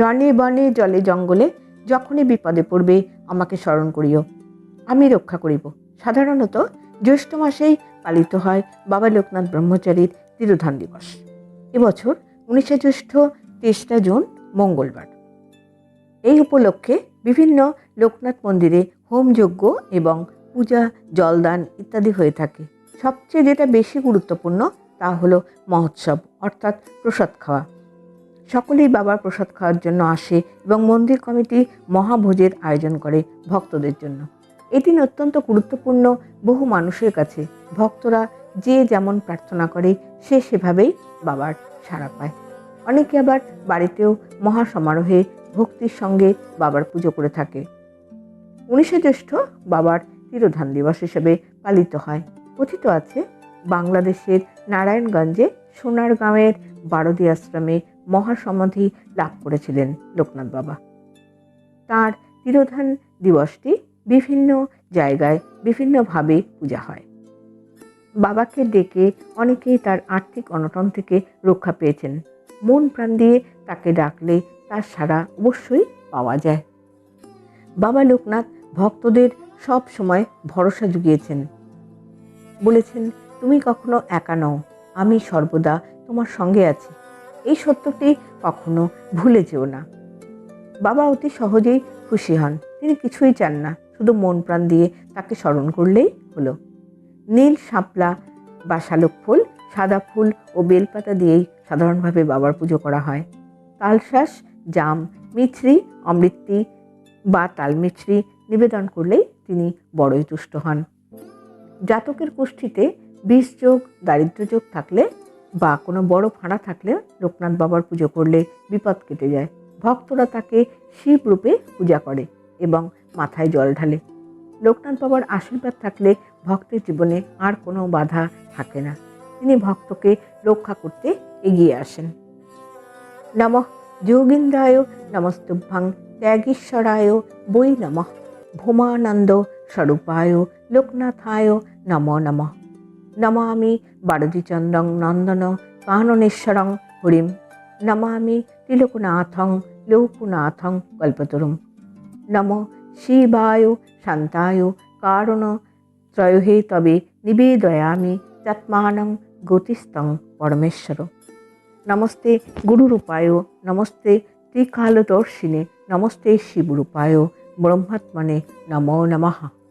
রণে বনে জলে জঙ্গলে যখনই বিপদে পড়বে, আমাকে স্মরণ করিও। আমি রক্ষা করিব। সাধারণত জ্যৈষ্ঠ মাসেই পালিত হয় বাবা লোকনাথ ব্রহ্মচারীর তিরোধান দিবস। এবছর উনিশে জ্যৈষ্ঠ তেসরা জুন, মঙ্গলবার। এই উপলক্ষে বিভিন্ন লোকনাথ মন্দিরে হোমযজ্ঞ এবং পূজা, জলদান ইত্যাদি হয়ে থাকে। সবচেয়ে যেটা বেশি গুরুত্বপূর্ণ তা হলো মহোৎসব, অর্থাৎ প্রসাদ খাওয়া। সকলেই বাবার প্রসাদ খাওয়ার জন্য আসে এবং মন্দির কমিটি মহাভোজের আয়োজন করে ভক্তদের জন্য। এদিন অত্যন্ত গুরুত্বপূর্ণ বহু মানুষের কাছে। ভক্তরা যে যেমন প্রার্থনা করে, সে সেভাবেই বাবার সাড়া পায়। অনেকে আবার বাড়িতেও মহা সমারোহে ভক্তির সঙ্গে বাবার পুজো করে থাকে। উনিশে জ্যৈষ্ঠ বাবার তিরোধান দিবস হিসেবে পালিত হয়। কথিত আছে, বাংলাদেশের নারায়ণগঞ্জে সোনারগাঁওয়ের বারদী আশ্রমে মহাসমাধি লাভ করেছিলেন লোকনাথ বাবা। তার তিরোধান দিবসটি বিভিন্ন জায়গায় বিভিন্নভাবে পূজা হয়। বাবাকে ডেকে অনেকেই তার আর্থিক অনটন থেকে রক্ষা পেয়েছেন। মন প্রাণ দিয়ে তাকে ডাকলে তার সাড়া অবশ্যই পাওয়া যায়। বাবা লোকনাথ ভক্তদের সব সময় ভরসা জুগিয়েছেন। বলেছেন, তুমি কখনো একা নও, আমি সর্বদা তোমার সঙ্গে আছি। এই সত্যটি কখনো ভুলে যেও না। বাবা অতি সহজেই খুশি হন। তিনি কিছুই চান না, শুধু মন প্রাণ দিয়ে তাকে স্মরণ করলেই হলো। নীল, শাপলা বা শালক ফুল, সাদা ফুল ও বেলপাতা দিয়েই সাধারণভাবে বাবার পুজো করা হয়। তালশ্বাস জাম, মিছরি, অমৃতি বা তাল তালমিছরি নিবেদন করলেই তিনি বড়ই তুষ্ট হন। জাতকের কুষ্ঠিতে বিষযোগ দারিদ্র্যযোগ থাকলে বা কোনো বড় ফাঁড়া থাকলে লোকনাথ বাবার পুজো করলে বিপদ কেটে যায়। ভক্তরা তাকে শিব রূপে পূজা করে এবং মাথায় জল ঢালে। লোকনাথ বাবার আশীর্বাদ থাকলে ভক্তের জীবনে আর কোনো বাধা থাকে না। তিনি ভক্তকে রক্ষা করতে এগিয়ে আসেন। নম যোগিন্দ্রায় নমস্তুভ্যাং ত্যাগীশ্বরায় বৈ নম। ভূমানন্দ স্বরূপায় লোকনাথায় নম নম। নমামি বারজিচন্দং নন্দন কাননেশ্বরং হরিম। নমামি তিলকুনাথং লোকনাথং কল্পতরুম। নম শিবায় শান্তায় কারণ ত্রয়হে তবে নিবেদয়ামি তৎমানং গতিস্তং পরমেশ্বর। নমস্তে গুরুরূপায়, নমস্তে ত্রিকালদর্শিনে, নমস্তে শিবরূপায়, ব্রহ্মাত্মনে নমো নমঃ।